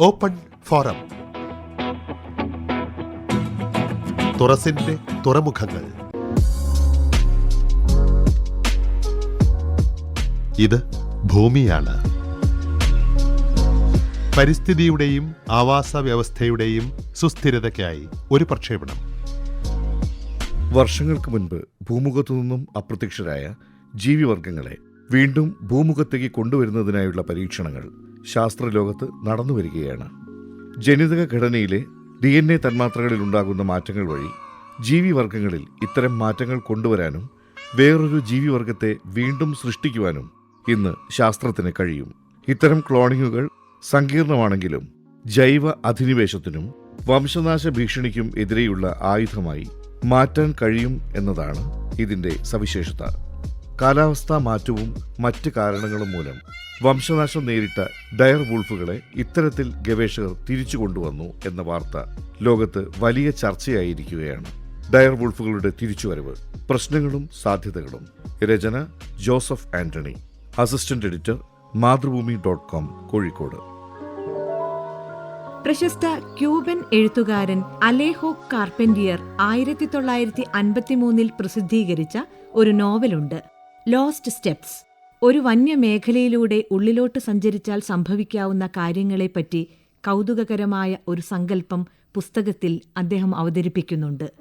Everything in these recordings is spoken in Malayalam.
Open forum. തുറസിന്റെ തുറമുഖങ്ങൾ. ഇത് ഭൂമിയാണ്. പരിസ്ഥിതിയുടെയും ആവാസ വ്യവസ്ഥയുടെയും സുസ്ഥിരതയ്ക്കായി ഒരു പ്രക്ഷേപണം. വർഷങ്ങൾക്ക് മുൻപ് ഭൂമുഖത്തു നിന്നും അപ്രത്യക്ഷരായ ജീവിവർഗങ്ങളെ വീണ്ടും ഭൂമുഖത്തേക്ക് കൊണ്ടുവരുന്നതിനായുള്ള പരീക്ഷണങ്ങൾ ശാസ്ത്രലോകത്ത് നടന്നു വരികയാണ്. ജനിതക ഘടനയിലെ ഡി എൻ എ തന്മാത്രകളിൽ ഉണ്ടാകുന്ന മാറ്റങ്ങൾ വഴി ജീവിവർഗങ്ങളിൽ ഇത്തരം മാറ്റങ്ങൾ കൊണ്ടുവരാനും വേറൊരു ജീവിവർഗത്തെ വീണ്ടും സൃഷ്ടിക്കുവാനും ഇന്ന് ശാസ്ത്രത്തിന് കഴിയും. ഇത്തരം ക്ലോണിങ്ങുകൾ സങ്കീർണമാണെങ്കിലും ജൈവ അധിനിവേശത്തിനും വംശനാശ ഭീഷണിക്കും എതിരെയുള്ള ആയുധമായി മാറ്റാൻ കഴിയും എന്നതാണ് ഇതിന്റെ സവിശേഷത. കാലാവസ്ഥാ മാറ്റവും മറ്റ് കാരണങ്ങളും മൂലം വംശനാശം നേരിട്ട ഡയർ വൂൾഫുകളെ ഇത്തരത്തിൽ ഗവേഷകർ തിരിച്ചു കൊണ്ടുവന്നു എന്ന വാർത്ത ലോകത്ത് വലിയ ചർച്ചയായിരിക്കുകയാണ്. ഡയർ വൂൾഫുകളുടെ തിരിച്ചുവരവ് പ്രശ്നങ്ങളും സാധ്യതകളും. രചന Joseph Antony. Assistant editor Mathrubhumi dot com Kozhikode. പ്രശസ്ത ക്യൂബൻ എഴുത്തുകാരൻ അലേഹോ കാർപ്പൻഡിയർ ആയിരത്തി തൊള്ളായിരത്തി അൻപത്തിമൂന്നിൽ പ്രസിദ്ധീകരിച്ച ഒരു നോവലുണ്ട്. ലോസ്റ്റ് സ്റ്റെപ്സ് ഒരു വന്യമേഖലയിലൂടെ ഉള്ളിലോട്ട് സഞ്ചരിച്ചാൽ സംഭവിക്കാവുന്ന കാര്യങ്ങളെപ്പറ്റി കൗതുകകരമായ ഒരു സങ്കല്പം പുസ്തകത്തിൽ അദ്ദേഹം അവതരിപ്പിക്കുന്നുണ്ട്.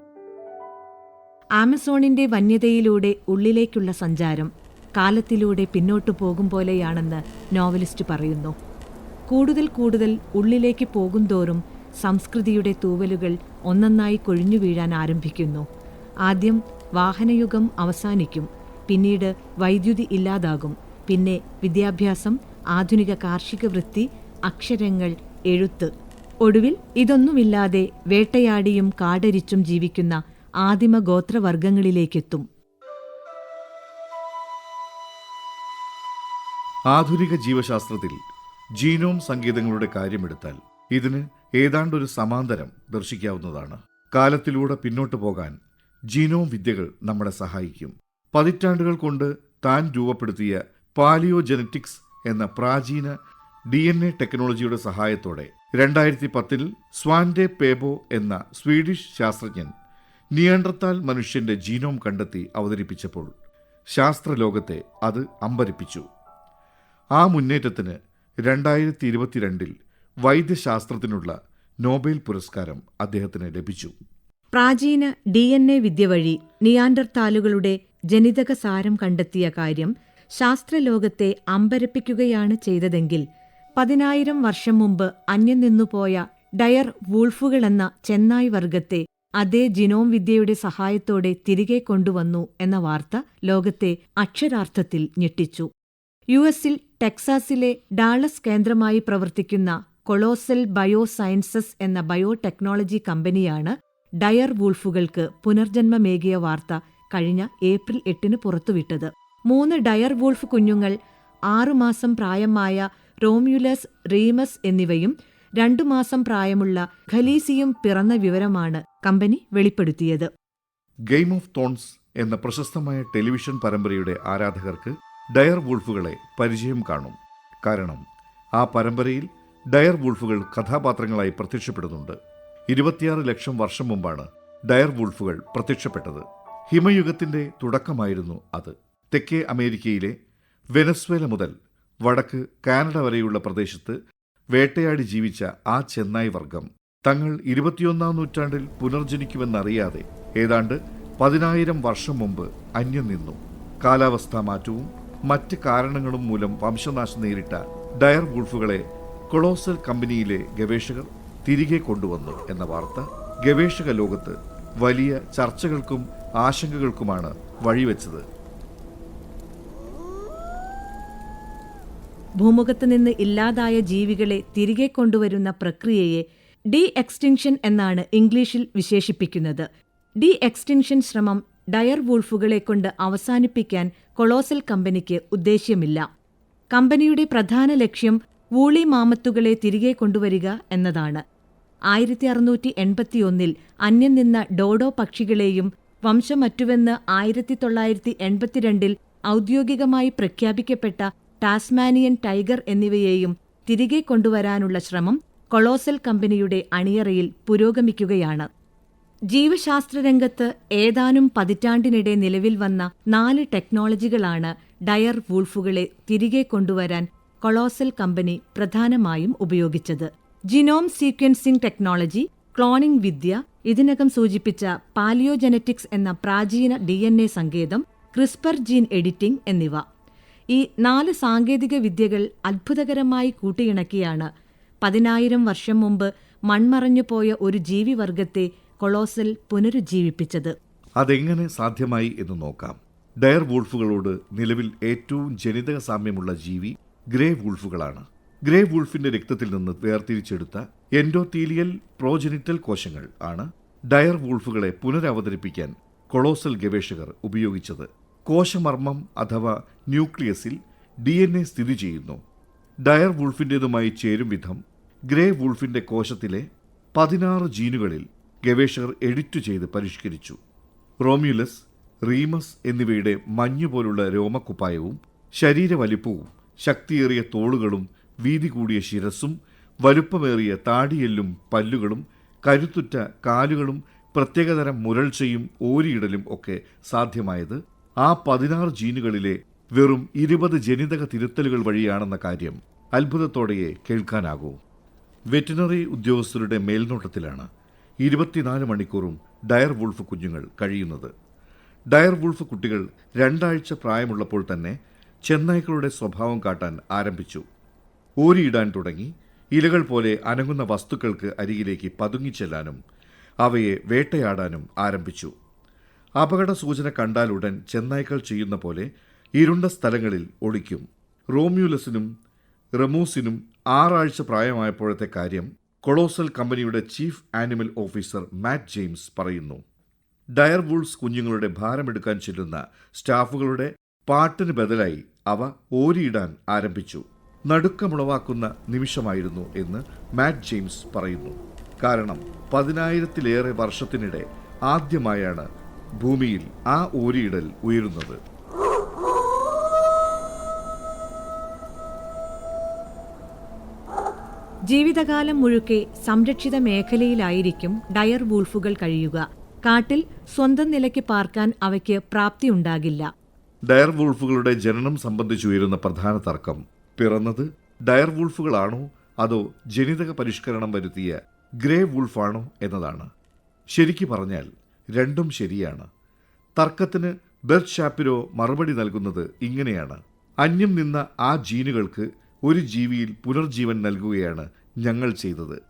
ആമസോണിന്റെ വന്യതയിലൂടെ ഉള്ളിലേക്കുള്ള സഞ്ചാരം കാലത്തിലൂടെ പിന്നോട്ടു പോകും പോലെയാണെന്ന് നോവലിസ്റ്റ് പറയുന്നു. കൂടുതൽ കൂടുതൽ ഉള്ളിലേക്ക് പോകുന്തോറും സംസ്കൃതിയുടെ തൂവലുകൾ ഒന്നൊന്നായി കൊഴിഞ്ഞു വീഴാൻ ആരംഭിക്കുന്നു. ആദ്യം വാഹനയുഗം അവസാനിക്കും. പിന്നീട് വൈദ്യുതി ഇല്ലാതാകും. പിന്നെ വിദ്യാഭ്യാസം ആധുനിക കാർഷിക വൃത്തി അക്ഷരങ്ങൾ എഴുത്ത്. ഒടുവിൽ ഇതൊന്നുമില്ലാതെ വേട്ടയാടിയും കാടരിച്ചും ജീവിക്കുന്ന ആദിമ ഗോത്രവർഗങ്ങളിലേക്കെത്തും ആധുനിക ജീവശാസ്ത്രത്തിൽ ജീനോം സംഗീതങ്ങളുടെ കാര്യമെടുത്താൽ ഇതിന് ഏതാണ്ടൊരു സമാന്തരം ദർശിക്കാവുന്നതാണ്. കാലത്തിലൂടെ പിന്നോട്ടു പോകാൻ ജീനോം വിദ്യകൾ നമ്മളെ സഹായിക്കും. പതിറ്റാണ്ടുകൾ കൊണ്ട് താൻ രൂപപ്പെടുത്തിയ പാലിയോ ജനറ്റിക്സ് എന്ന പ്രാചീന ഡി എൻ എ ടെക്നോളജിയുടെ സഹായത്തോടെ രണ്ടായിരത്തി പത്തിൽ സ്വാൻഡെ പേബോ എന്ന സ്വീഡിഷ് ശാസ്ത്രജ്ഞൻ നിയണ്ടർത്താൽ മനുഷ്യന്റെ ജീനോം കണ്ടെത്തി അവതരിപ്പിച്ചപ്പോൾ ശാസ്ത്രലോകത്തെ അത് അമ്പരിപ്പിച്ചു. ആ മുന്നേറ്റത്തിന് രണ്ടായിരത്തി ഇരുപത്തിരണ്ടിൽ വൈദ്യശാസ്ത്രത്തിനുള്ള നോബൽ പുരസ്കാരം അദ്ദേഹത്തിന് ലഭിച്ചു. പ്രാചീന ഡി എൻ എ വിദ്യ വഴി നിയാൻഡർതാലുകളുടെ ജനിതക സാരം കണ്ടെത്തിയ കാര്യം ശാസ്ത്രലോകത്തെ അമ്പരപ്പിക്കുകയാണ് ചെയ്തതെങ്കിൽ പതിനായിരം വർഷം മുമ്പ് അന്യം നിന്നുപോയ ഡയർ വൂൾഫുകളെന്ന ചെന്നായ് വർഗത്തെ അതേ ജിനോം വിദ്യയുടെ സഹായത്തോടെ തിരികെ കൊണ്ടുവന്നു എന്ന വാർത്ത ലോകത്തെ അക്ഷരാർത്ഥത്തിൽ ഞെട്ടിച്ചു. യു എസിൽ ടെക്സാസിലെ ഡാളസ് കേന്ദ്രമായി പ്രവർത്തിക്കുന്ന കൊളോസൽ ബയോസയൻസസ് എന്ന ബയോടെക്നോളജി കമ്പനിയാണ് ഡയർ വൂൾഫുകൾക്ക് പുനർജന്മമേകിയ വാർത്ത കഴിഞ്ഞ ഏപ്രിൽ എട്ടിന് പുറത്തുവിട്ടത്. മൂന്ന് ഡയർ വോൾഫ് കുഞ്ഞുങ്ങൾ ആറുമാസം പ്രായമായ റോമ്യുലസ് റീമസ് എന്നിവയും രണ്ടു മാസം പ്രായമുള്ള ഖലീസിയും പിറന്ന വിവരമാണ് കമ്പനി വെളിപ്പെടുത്തിയത്. ഗെയിം ഓഫ് തോൺസ് എന്ന പ്രശസ്തമായ ടെലിവിഷൻ പരമ്പരയുടെ ആരാധകർക്ക് ഡയർ വൂൾഫുകളെ പരിചയം കാണും. കാരണം ആ പരമ്പരയിൽ ഡയർ വൂൾഫുകൾ കഥാപാത്രങ്ങളായി പ്രത്യക്ഷപ്പെടുന്നുണ്ട്. ഇരുപത്തിയാറ് ലക്ഷം വർഷം മുമ്പാണ് ഡയർ വൂൾഫുകൾ പ്രത്യക്ഷപ്പെട്ടത്. ഹിമയുഗത്തിന്റെ തുടക്കമായിരുന്നു അത്. തെക്കേ അമേരിക്കയിലെ വെനസ്വേല മുതൽ വടക്ക് കാനഡ വരെയുള്ള പ്രദേശത്ത് വേട്ടയാടി ജീവിച്ച ആ ചെന്നായ് വർഗം തങ്ങൾ ഇരുപത്തിയൊന്നാം നൂറ്റാണ്ടിൽ പുനർജനിക്കുമെന്നറിയാതെ ഏതാണ്ട് പതിനായിരം വർഷം മുമ്പ് അന്യം നിന്നു. കാലാവസ്ഥാ മാറ്റവും മറ്റ് കാരണങ്ങളും മൂലം വംശനാശം നേരിട്ട ഡയർ ഗുൾഫുകളെ കൊളോസൽ കമ്പനിയിലെ ഗവേഷകർ തിരികെ കൊണ്ടുവന്നു എന്ന വാർത്ത ഗവേഷക ലോകത്ത് വലിയ ചർച്ചകൾക്കും ആശങ്കകൾക്കുമാണ് വഴിവെച്ചത്. ഭൂമുഖത്ത് നിന്ന് ഇല്ലാതായ ജീവികളെ തിരികെ കൊണ്ടുവരുന്ന പ്രക്രിയയെ ഡി എക്സ്റ്റിൻഷൻ എന്നാണ് ഇംഗ്ലീഷിൽ വിശേഷിപ്പിക്കുന്നത്. ഡി എക്സ്റ്റിൻഷൻ ശ്രമം ഡയർ വൂൾഫുകളെ കൊണ്ട് അവസാനിപ്പിക്കാൻ കൊളോസൽ കമ്പനിക്ക് ഉദ്ദേശ്യമില്ല. കമ്പനിയുടെ പ്രധാന ലക്ഷ്യം വൂളി മാമത്തുകളെ തിരികെ കൊണ്ടുവരിക എന്നതാണ്. ആയിരത്തി അറുന്നൂറ്റി എൺപത്തിയൊന്നിൽ അന്യം നിന്ന ഡോഡോ പക്ഷികളെയും വംശമറ്റുവെന്ന് ആയിരത്തി തൊള്ളായിരത്തി എൺപത്തിരണ്ടിൽ ഔദ്യോഗികമായി പ്രഖ്യാപിക്കപ്പെട്ട ടാസ്മാനിയൻ ടൈഗർ എന്നിവയെയും തിരികെ കൊണ്ടുവരാനുള്ള ശ്രമം കൊളോസൽ കമ്പനിയുടെ അണിയറയിൽ പുരോഗമിക്കുകയാണ്. ജീവശാസ്ത്ര രംഗത്ത് ഏതാനും പതിറ്റാണ്ടിനിടെ നിലവിൽ വന്ന നാല് ടെക്നോളജികളാണ് ഡയർ വൂൾഫുകളെ തിരികെ കൊണ്ടുവരാൻ കൊളോസൽ കമ്പനി പ്രധാനമായും ഉപയോഗിച്ചത്. ജിനോം സീക്വൻസിംഗ് ടെക്നോളജി ക്ലോണിംഗ് വിദ്യ ഇതിനകം സൂചിപ്പിച്ച പാലിയോജനറ്റിക്സ് എന്ന പ്രാചീന ഡി എൻ എ സങ്കേതം ക്രിസ്പർ ജീൻ എഡിറ്റിംഗ് എന്നിവ. ഈ നാല് സാങ്കേതിക വിദ്യകൾ അത്ഭുതകരമായി കൂട്ടിയിണക്കിയാണ് പതിനായിരം വർഷം മുമ്പ് മൺമറഞ്ഞു പോയ ഒരു ജീവിവർഗത്തെ കൊളോസൽ പുനരുജ്ജീവിപ്പിച്ചത്. അതെങ്ങനെ സാധ്യമായി എന്ന് നോക്കാം. ഡയർ വൂൾഫുകളോട് നിലവിൽ ഏറ്റവും ജനിതക സാമ്യമുള്ള ജീവി ഗ്രേ വൂൾഫുകളാണ്. ഗ്രേ വുൾഫിന്റെ രക്തത്തിൽ നിന്ന് വേർതിരിച്ചെടുത്ത എൻഡോത്തീലിയൽ പ്രോജനിറ്റൽ കോശങ്ങൾ ആണ് ഡയർ വുൾഫുകളെ പുനരവതരിപ്പിക്കാൻ കൊളോസൽ ഗവേഷകർ ഉപയോഗിച്ചത്. കോശമർമ്മം അഥവാ ന്യൂക്ലിയസിൽ ഡി എൻ എ സ്ഥിതി ചെയ്യുന്നു. ഡയർ വുൾഫിന്റെതുമായി ചേരും വിധം ഗ്രേ വുൾഫിന്റെ കോശത്തിലെ പതിനാറ് ജീനുകളിൽ ഗവേഷകർ എഡിറ്റ് ചെയ്ത് പരിഷ്കരിച്ചു. റോമ്യുലസ് റീമസ് എന്നിവയുടെ മഞ്ഞുപോലുള്ള രോമക്കുപ്പായവും ശരീരവലിപ്പവും ശക്തിയേറിയ തോളുകളും വീതി കൂടിയ ശിരസും വലുപ്പമേറിയ താടിയെല്ലും പല്ലുകളും കരുത്തുറ്റ കാലുകളും പ്രത്യേകതരം മുരൾച്ചയും ഓരിയിടലും ഒക്കെ സാധ്യമായത് ആ പതിനാറ് ജീനുകളിലെ വെറും ഇരുപത് ജനിതക തിരുത്തലുകൾ വഴിയാണെന്ന കാര്യം അത്ഭുതത്തോടെയേ കേൾക്കാനാകൂ. വെറ്റിനറി ഉദ്യോഗസ്ഥരുടെ മേൽനോട്ടത്തിലാണ് ഇരുപത്തിനാല് മണിക്കൂറും ഡയർ വുൾഫ് കുഞ്ഞുങ്ങൾ കഴിയുന്നത്. ഡയർ വുൾഫ് കുട്ടികൾ രണ്ടാഴ്ച പ്രായമുള്ളപ്പോൾ തന്നെ ചെന്നായ്ക്കളുടെ സ്വഭാവം കാട്ടാൻ ആരംഭിച്ചു. ഓരിയിടാൻ തുടങ്ങി ഇലകൾ പോലെ അനങ്ങുന്ന വസ്തുക്കൾക്ക് അരികിലേക്ക് പതുങ്ങിച്ചെല്ലാനും അവയെ വേട്ടയാടാനും ആരംഭിച്ചു. അപകട സൂചന കണ്ടാലുടൻ ചെന്നായ്ക്കൾ ചെയ്യുന്ന പോലെ ഇരുണ്ട സ്ഥലങ്ങളിൽ ഒളിക്കും. റോമ്യൂലസിനും റമൂസിനും ആറാഴ്ച പ്രായമായപ്പോഴത്തെ കാര്യം കൊളോസൽ കമ്പനിയുടെ chief animal officer Matt James പറയുന്നു. ഡയർ വൂൾസ് കുഞ്ഞുങ്ങളുടെ ഭാരമെടുക്കാൻ ചെല്ലുന്ന സ്റ്റാഫുകളുടെ പാട്ടിന് ബദലായി അവ ഓരിയിടാൻ ആരംഭിച്ചു. നടുക്കമുളവാക്കുന്ന നിമിഷമായിരുന്നു എന്ന് മാറ്റ് ജെയിംസ് പറയുന്നു. കാരണം പതിനായിരത്തിലേറെ വർഷത്തിനിടെ ആദ്യമായാണ് ഭൂമിയിൽ ആ ഓരിയിടൽ ഉയരുന്നത്. ജീവിതകാലം മുഴുക്കെ സംരക്ഷിത മേഖലയിലായിരിക്കും ഡയർ വൂൾഫുകൾ കഴിയുക. കാട്ടിൽ സ്വന്തം നിലയ്ക്ക് പാർക്കാൻ അവയ്ക്ക് പ്രാപ്തിയുണ്ടാകില്ല. ഡയർ വൂൾഫുകളുടെ ജനനം സംബന്ധിച്ചുയരുന്ന പ്രധാന തർക്കം പിറന്നത് ഡയർ വുൾഫുകളാണോ അതോ ജനിതക പരിഷ്കരണം വരുത്തിയ ഗ്രേ വുൾഫാണോ എന്നതാണ്. ശരിക്കു പറഞ്ഞാൽ രണ്ടും ശരിയാണ്. തർക്കത്തിന് ബെർത്ത് ഷാപ്പിരോ മറുപടി നൽകുന്നത് ഇങ്ങനെയാണ്. അന്യം നിന്ന ആ ജീനുകൾക്ക് ഒരു ജീവിയിൽ പുനർജീവൻ നൽകുകയാണ് ഞങ്ങൾ ചെയ്തത്.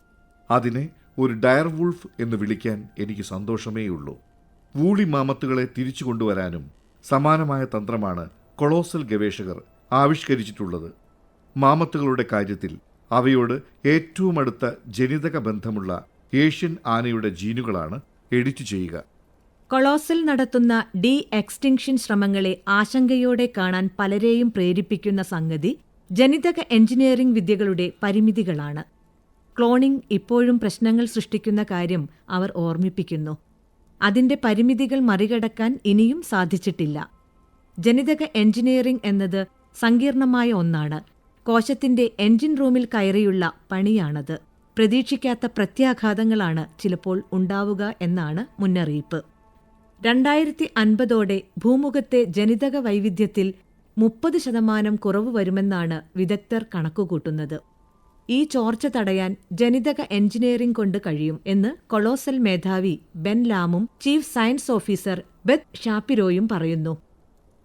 അതിനെ ഒരു ഡയർ വുൾഫ് എന്ന് വിളിക്കാൻ എനിക്ക് സന്തോഷമേയുള്ളൂ. വൂളി മാമത്തുകളെ തിരിച്ചു കൊണ്ടുവരാനും സമാനമായ തന്ത്രമാണ് കൊളോസൽ ഗവേഷകർ ആവിഷ്കരിച്ചിട്ടുള്ളത്. മാമത്തുകളുടെ കാര്യത്തിൽ അവയോട് ഏറ്റവും അടുത്ത ജനിതക ബന്ധമുള്ള ഏഷ്യൻ ആനയുടെ ജീനുകളാണ് എഡിറ്റ് ചെയ്യുക. കൊളോസിൽ നടത്തുന്ന ഡി എക്സ്റ്റിങ്ഷൻ ശ്രമങ്ങളെ ആശങ്കയോടെ കാണാൻ പലരെയും പ്രേരിപ്പിക്കുന്ന സംഗതി ജനിതക എഞ്ചിനീയറിംഗ് വിദ്യകളുടെ പരിമിതികളാണ്. ക്ലോണിംഗ് ഇപ്പോഴും പ്രശ്നങ്ങൾ സൃഷ്ടിക്കുന്ന കാര്യം അവർ ഓർമ്മിപ്പിക്കുന്നു. അതിന്റെ പരിമിതികൾ മറികടക്കാൻ ഇനിയും സാധിച്ചിട്ടില്ല. ജനിതക എഞ്ചിനീയറിംഗ് എന്നത് സങ്കീർണമായ ഒന്നാണ്. കോശത്തിന്റെ എൻജിൻ റൂമിൽ കയറിയുള്ള പണിയാണത്. പ്രതീക്ഷിക്കാത്ത പ്രത്യാഘാതങ്ങളാണ് ചിലപ്പോൾ ഉണ്ടാവുക എന്നാണ് മുന്നറിയിപ്പ്. രണ്ടായിരത്തി അൻപതോടെ ഭൂമുഖത്തെ ജനിതക വൈവിധ്യത്തിൽ മുപ്പത് ശതമാനം കുറവ് വരുമെന്നാണ് വിദഗ്ധർ കണക്കുകൂട്ടുന്നത്. ഈ ചോർച്ച തടയാൻ ജനിതക എഞ്ചിനീയറിംഗ് കൊണ്ട് കഴിയും എന്ന് കൊളോസൽ മേധാവി ബെൻ ലാമും ചീഫ് സയൻസ് ഓഫീസർ ബെത് ഷാപ്പിരോയും പറയുന്നു.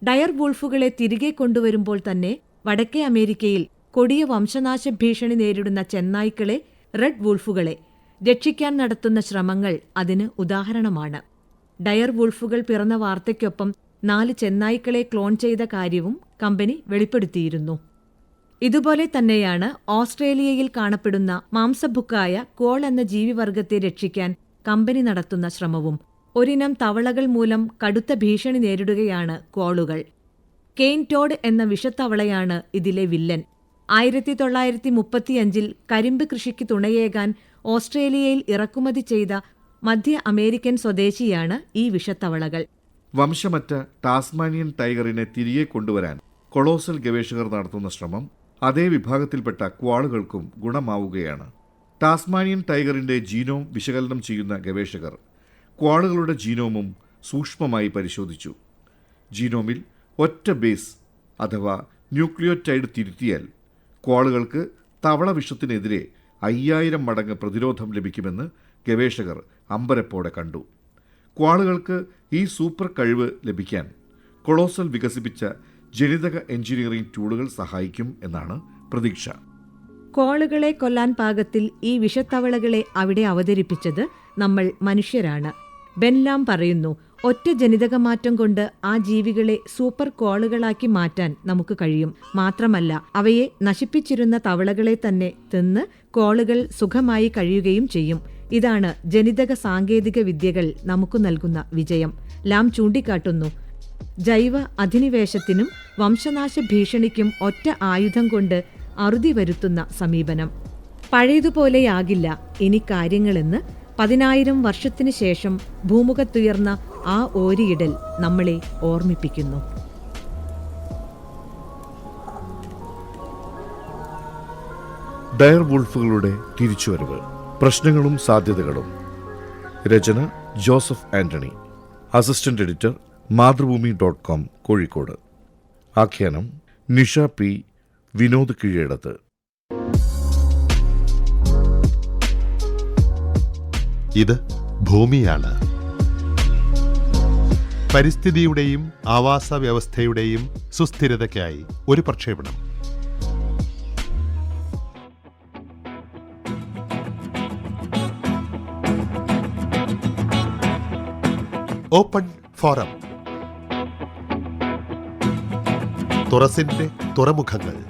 ഡയർ വൂൾഫുകളെ തിരികെ കൊണ്ടുവരുമ്പോൾ തന്നെ വടക്കേ അമേരിക്കയിൽ കൊടിയ വംശനാശ ഭീഷണി നേരിടുന്ന ചെന്നായ്ക്കളെ റെഡ് വൂൾഫുകളെ രക്ഷിക്കാൻ നടത്തുന്ന ശ്രമങ്ങൾ അതിന് ഉദാഹരണമാണ്. ഡയർ വൂൾഫുകൾ പിറന്ന വാർത്തയ്ക്കൊപ്പം നാല് ചെന്നായ്ക്കളെ ക്ലോൺ ചെയ്ത കാര്യവും കമ്പനി വെളിപ്പെടുത്തിയിരുന്നു. ഇതുപോലെ തന്നെയാണ് ഓസ്ട്രേലിയയിൽ കാണപ്പെടുന്ന മാംസഭുക്കായ കോൾ എന്ന ജീവിവർഗത്തെ രക്ഷിക്കാൻ കമ്പനി നടത്തുന്ന ശ്രമവും. ഒരിനം തവളകൾ മൂലം കടുത്ത ഭീഷണി നേരിടുകയാണ് കോളുകൾ കെയിൻ ടോഡ് എന്ന വിഷത്തവളയാണ് ഇതിലെ വില്ലൻ. ആയിരത്തി തൊള്ളായിരത്തി മുപ്പത്തിയഞ്ചിൽ കരിമ്പ് കൃഷിക്ക് തുണയേകാൻ ഓസ്ട്രേലിയയിൽ ഇറക്കുമതി ചെയ്ത മധ്യ അമേരിക്കൻ സ്വദേശിയാണ് ഈ വിഷത്തവളകൾ. വംശമറ്റ ടാസ്മാനിയൻ ടൈഗറിനെ തിരികെ കൊണ്ടുവരാൻ കൊളോസൽ ഗവേഷകർ നടത്തുന്ന ശ്രമം അതേ വിഭാഗത്തിൽപ്പെട്ട ക്വാളുകൾക്കും ഗുണമാവുകയാണ്. ടാസ്മാനിയൻ ടൈഗറിന്റെ ജീനോം വിശകലനം ചെയ്യുന്ന ഗവേഷകർ ക്വാളുകളുടെ ജീനോമും സൂക്ഷ്മമായി പരിശോധിച്ചു. ജീനോമിൽ ഒറ്റ ബേസ് അഥവാ ന്യൂക്ലിയോറ്റൈഡ് തിരുത്തിയാൽ കോളുകൾക്ക് തവള വിഷത്തിനെതിരെ അയ്യായിരം മടങ്ങ് പ്രതിരോധം ലഭിക്കുമെന്ന് ഗവേഷകർ അമ്പരപ്പോടെ കണ്ടു. ക്വാളുകൾക്ക് ഈ സൂപ്പർ കഴിവ് ലഭിക്കാൻ കൊളോസൽ വികസിപ്പിച്ച ജനിതക എഞ്ചിനീയറിംഗ് ടൂളുകൾ സഹായിക്കും എന്നാണ് പ്രതീക്ഷ. കോളുകളെ കൊല്ലാൻ പാകത്തിൽ ഈ വിഷത്തവളകളെ അവിടെ അവതരിപ്പിച്ചത് നമ്മൾ മനുഷ്യരാണ്. ബെൻലാം പറയുന്നു ഒറ്റ ജനിതക മാറ്റം കൊണ്ട് ആ ജീവികളെ സൂപ്പർ കോളുകളാക്കി മാറ്റാൻ നമുക്ക് കഴിയും. മാത്രമല്ല അവയെ നശിപ്പിച്ചിരുന്ന തവളകളെ തന്നെ തിന്ന് കോളുകൾ സുഖമായി കഴിയുകയും ചെയ്യും. ഇതാണ് ജനിതക സാങ്കേതിക വിദ്യകൾ നമുക്ക് നൽകുന്ന വിജയം. ലാം ചൂണ്ടിക്കാട്ടുന്നു ജൈവ അധിനിവേശത്തിനും വംശനാശ ഭീഷണിക്കും ഒറ്റ ആയുധം കൊണ്ട് അറുതി വരുത്തുന്ന സമീപനം. പഴയതുപോലെയാകില്ല ഇനി കാര്യങ്ങളെന്ന് പതിനായിരം വർഷത്തിനു ശേഷം ഭൂമുഖത്തുയർന്ന ആ ഓരിയിടൽ നമ്മളെ ഓർമ്മിപ്പിക്കുന്നു. ഡയർ വുൾഫുകളുടെ തിരിച്ചുവരവ് പ്രശ്നങ്ങളും സാധ്യതകളും. രചന Joseph Antony. Assistant editor Mathrubhumi dot com Kozhikode. ആഖ്യാനം നിഷ പി വിനോദ് കീഴടത്ത്. ഇത് ഭൂമിയാണ്. പരിസ്ഥിതിയുടെയും ആവാസ വ്യവസ്ഥയുടെയും സുസ്ഥിരതയ്ക്കായി ഒരു പ്രക്ഷേപണം. Open forum. തുറസിന്റെ തുറമുഖങ്ങൾ.